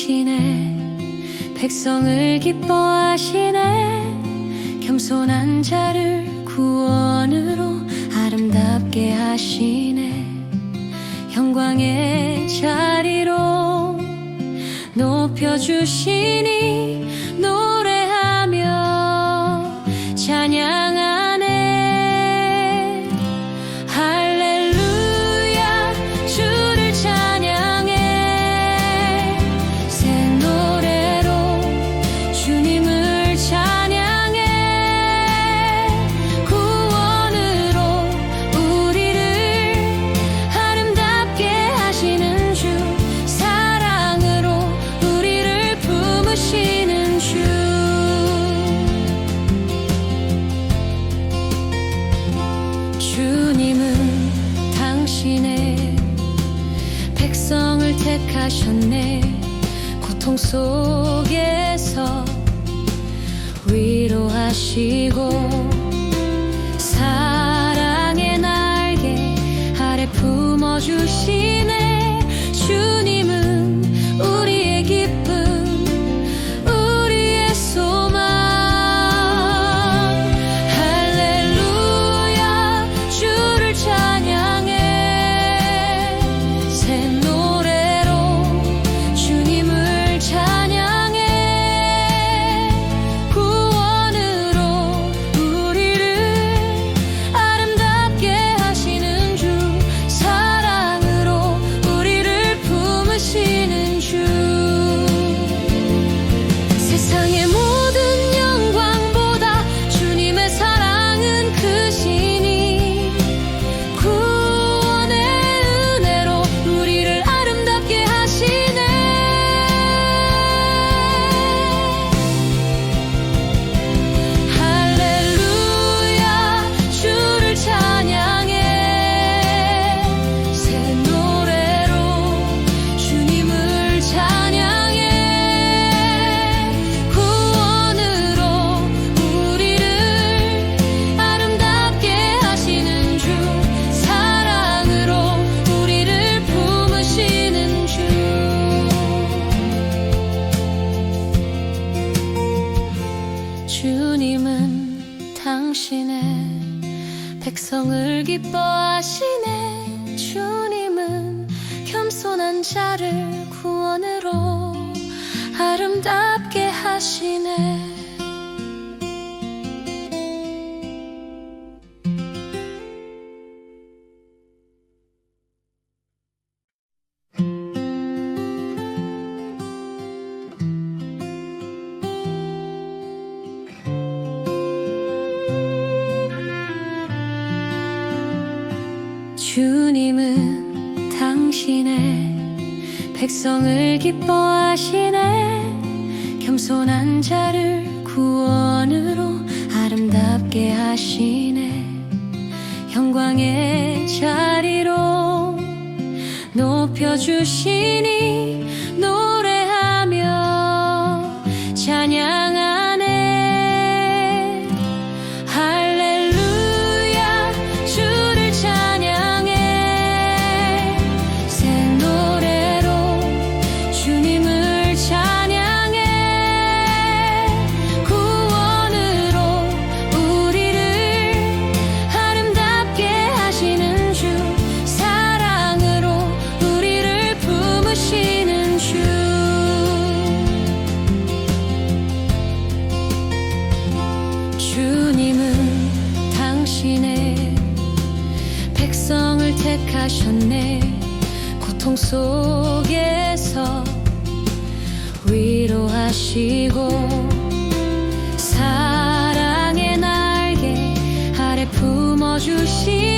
하시네 백성을 기뻐하시네. 겸손한 자를 구원으로 아름답게 하시네. 영광의 자리로 높여주시니 높 백성을 기뻐하시네. 겸손한 자를 구원으로 아름답게 하시네. 영광의 자리로 높여주시니 하시고 사랑의 날개 아래 품어주시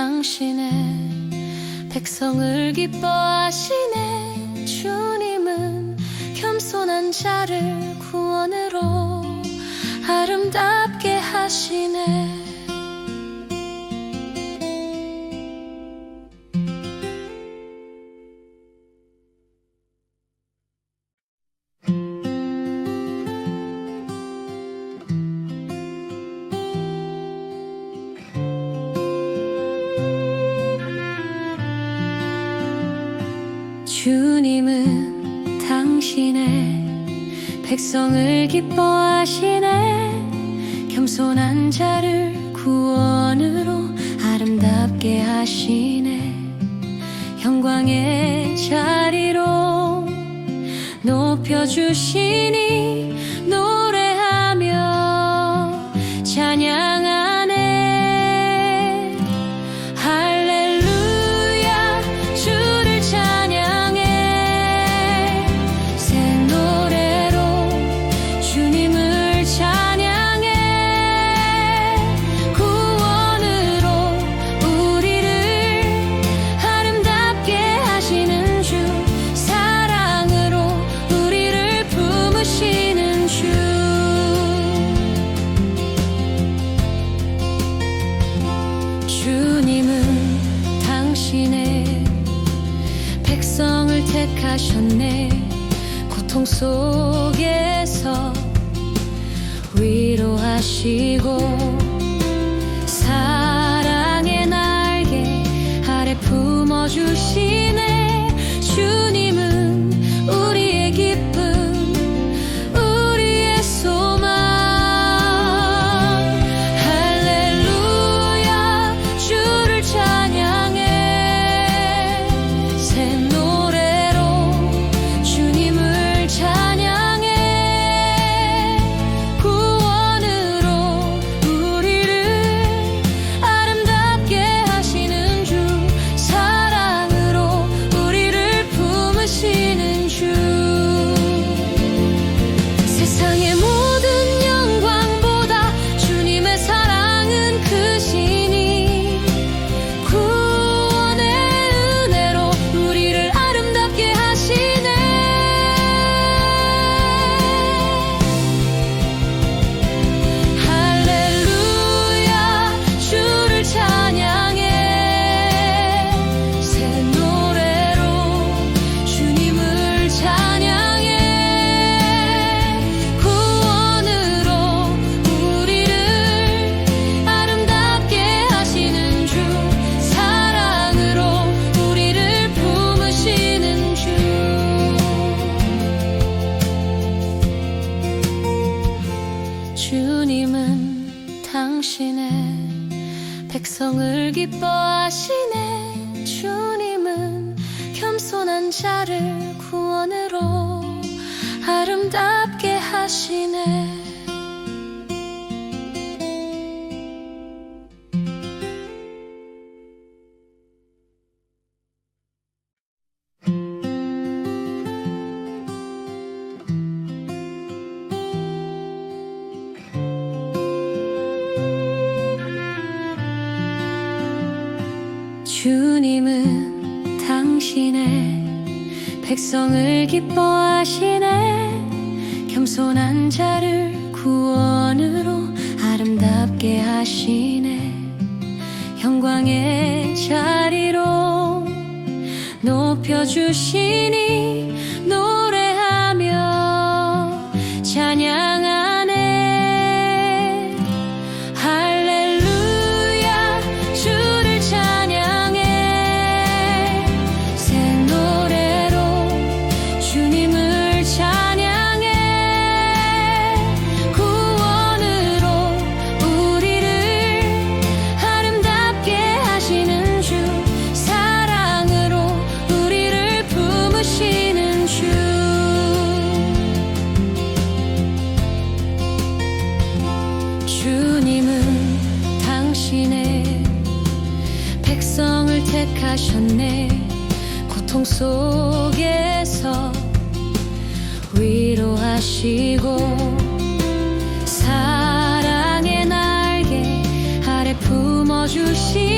당신의 백성을 기뻐하시네. 주님은 겸손한 자를 구원으로 아름답게 하시네. 하시네 백성을 기뻐하시네. 겸손한 자를 구원으로 아름답게 하시네. 영광의 자리로 높여주시니 선택하셨네. 고통 속에서 위로하시고 사랑의 날개 아래 품어주시는 백성을 기뻐하시네. 겸손한 자를 구원으로 아름답게 하시네. 영광의 자리로 높여주시니 初心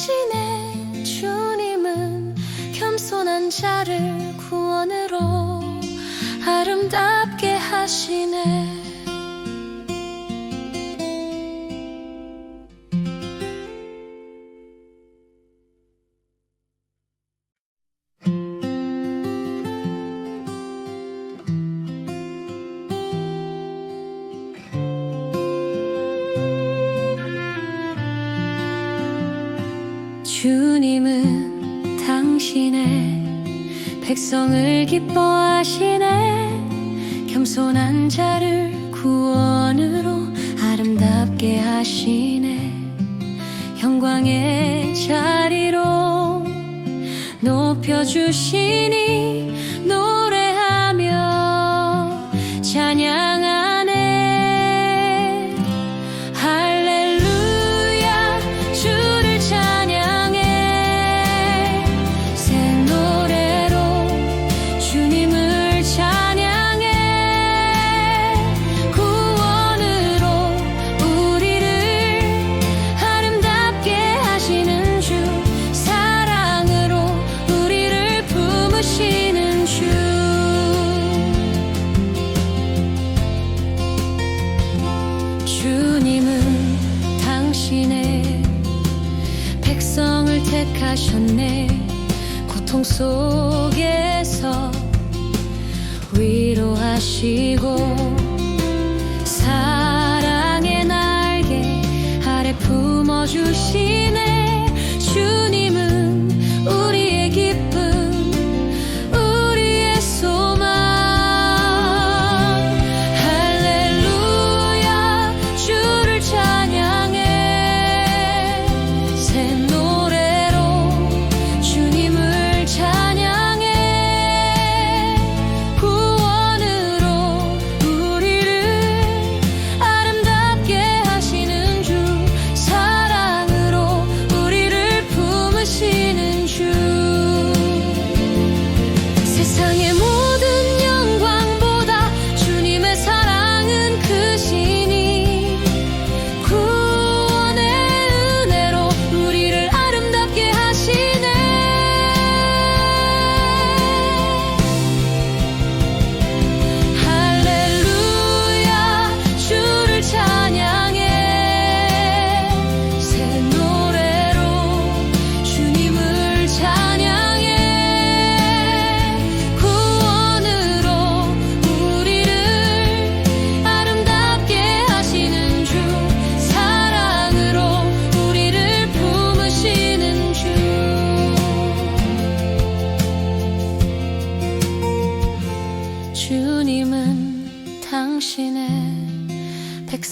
대신에 주님은 겸손한 자를 구원으로 아름답게 하시네. 주님은 당신의 백성을 기뻐하시네. 겸손한 자를 구원으로 아름답게 하시네. 영광의 자리로 높여주시니 백성을 택하셨네. 고통 속에서 위로하시고 사랑의 날개 아래 품어주시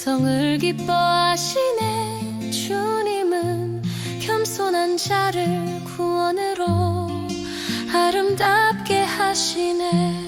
백성을 기뻐하시네. 주님은 겸손한 자를 구원으로 아름답게 하시네.